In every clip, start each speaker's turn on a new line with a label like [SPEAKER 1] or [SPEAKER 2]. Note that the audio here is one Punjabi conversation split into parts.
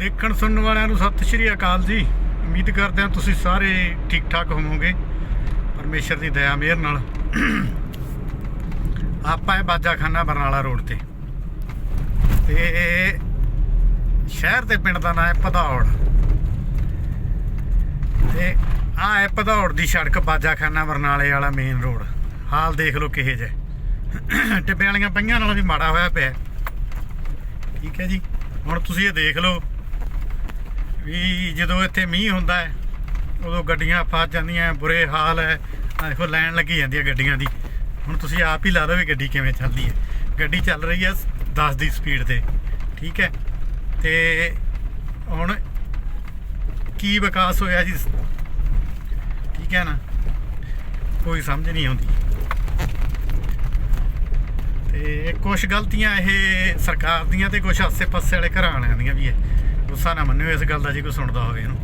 [SPEAKER 1] ਦੇਖਣ ਸੁਣਨ ਵਾਲਿਆਂ ਨੂੰ ਸਤਿ ਸ਼੍ਰੀ ਅਕਾਲ ਜੀ। ਉਮੀਦ ਕਰਦੇ ਹਾਂ ਤੁਸੀਂ ਸਾਰੇ ਠੀਕ ਠਾਕ ਹੋਵੋਗੇ। ਪਰਮੇਸ਼ਰ ਦੀ ਦਇਆ, ਮਿਹਰ ਨਾਲ। ਆਪਾਂ ਇਹ ਬਾਜਾਖਾਨਾ ਬਰਨਾਲਾ ਰੋਡ ਤੇ। ਤੇ ਸ਼ਹਿਰ ਦੇ ਪਿੰਡ ਦਾ ਨਾਮ ਹੈ ਪਧੌੜ ਤੇ ਆ ਹੈ ਪਧੌੜ ਦੀ ਸੜਕ, ਬਾਜਾਖਾਨਾ ਬਰਨਾਲੇ ਵਾਲਾ ਮੇਨ ਰੋਡ ਹਾਲ ਦੇਖ ਲਓ ਕਿਹੇ ਜੇ ਟਿੱਬੇ ਵਾਲੀਆਂ ਪਈਆਂ ਨਾਲੋਂ ਵੀ ਮਾੜਾ ਹੋਇਆ ਪਿਆ। ਠੀਕ ਹੈ ਜੀ। ਹੁਣ ਤੁਸੀਂ ਇਹ ਦੇਖ ਲਓ ਵੀ ਜਦੋਂ ਇੱਥੇ ਮੀਂਹ ਹੁੰਦਾ ਹੈ, ਉਦੋਂ ਗੱਡੀਆਂ ਫਸ ਜਾਂਦੀਆਂ ਬੁਰੇ ਹਾਲ ਹੈ। ਦੇਖੋ, ਲਾਈਨ ਲੱਗੀ ਜਾਂਦੀ ਹੈ ਗੱਡੀਆਂ ਦੀ। ਹੁਣ ਤੁਸੀਂ ਆਪ ਹੀ ਲਾ ਲਓ ਵੀ ਗੱਡੀ ਕਿਵੇਂ ਚੱਲਦੀ ਹੈ। ਗੱਡੀ ਚੱਲ ਰਹੀ ਹੈ 10 ਦੀ ਸਪੀਡ ਤੇ, ਠੀਕ ਹੈ। ਤੇ ਹੁਣ ਕੀ ਵਿਕਾਸ ਹੋਇਆ ਜੀ? ਠੀਕ ਹੈ ਨਾ? ਕੋਈ ਸਮਝ ਨਹੀਂ ਆਉਂਦੀ। ਤੇ ਕੁਝ ਗਲਤੀਆਂ ਇਹ ਸਰਕਾਰ ਦੀਆਂ ਤੇ ਕੁਝ ਆਸੇ-ਪਾਸੇ ਵਾਲੇ ਘਰਾਂ ਵਾਲਿਆਂ ਦੀਆਂ ਵੀ ਹੈ। ਗੁੱਸਾ ਨਾ ਮੰਨਿਓ, ਇਸ ਗੱਲ ਦਾ ਜੇ ਕੋਈ ਸੁਣਦਾ ਹੋਵੇ ਇਹਨੂੰ।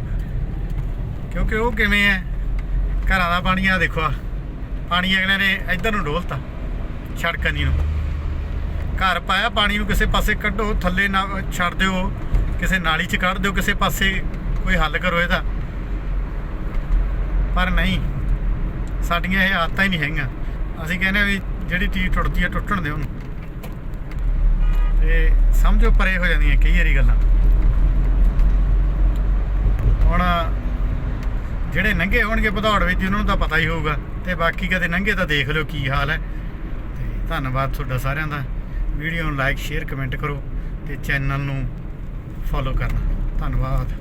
[SPEAKER 1] ਕਿਉਂਕਿ ਉਹ ਕਿਵੇਂ ਹੈ ਘਰਾਂ ਦਾ ਪਾਣੀ ਆ ਦੇਖੋ ਆ ਪਾਣੀ ਅਗਲੇ ਨੇ ਇੱਧਰ ਨੂੰ ਡੋਲਤਾ, ਸੜਕਾਂ ਦੀ ਨੂੰ। ਘਰ ਪਾਇਆ, ਪਾਣੀ ਨੂੰ ਕਿਸੇ ਪਾਸੇ ਕੱਢੋ, ਥੱਲੇ ਨਾ, ਛੱਡ ਦਿਓ, ਕਿਸੇ ਨਾਲੀ 'ਚ ਕੱਢ ਦਿਓ, ਕਿਸੇ ਪਾਸੇ ਕੋਈ ਹੱਲ ਕਰੋ ਇਹਦਾ। ਪਰ ਨਹੀਂ, ਸਾਡੀਆਂ ਇਹ ਆਦਤਾਂ ਹੀ ਨਹੀਂ ਹੈਗੀਆਂ। ਅਸੀਂ ਕਹਿੰਦੇ ਹਾਂ ਵੀ ਜਿਹੜੀ ਚੀਜ਼ ਟੁੱਟਦੀ ਹੈ ਟੁੱਟਣ ਦਿਓ ਉਹਨੂੰ। ਤੇ ਸਮਝੋ ਪਰੇ ਹੋ ਜਾਂਦੀਆਂ ਕਈ ਵਾਰੀ ਗੱਲਾਂ ਹੁਣ ਜਿਹੜੇ ਨੰਗੇ ਹੋਣਗੇ ਭਦੌੜ ਵਿੱਚ ਉਹਨਾਂ ਨੂੰ ਤਾਂ ਪਤਾ ਹੀ ਹੋਊਗਾ। ਤੇ ਬਾਕੀ ਕਦੇ ਨੰਗੇ ਤਾਂ ਦੇਖ ਲਿਓ ਕੀ ਹਾਲ ਹੈ। ਤੇ ਧੰਨਵਾਦ ਤੁਹਾਡਾ ਸਾਰਿਆਂ ਦਾ। ਵੀਡੀਓ ਨੂੰ ਲਾਈਕ ਸ਼ੇਅਰ ਕਮੈਂਟ ਕਰੋ ਤੇ ਚੈਨਲ ਨੂੰ ਫੋਲੋ ਕਰਨਾ। ਧੰਨਵਾਦ।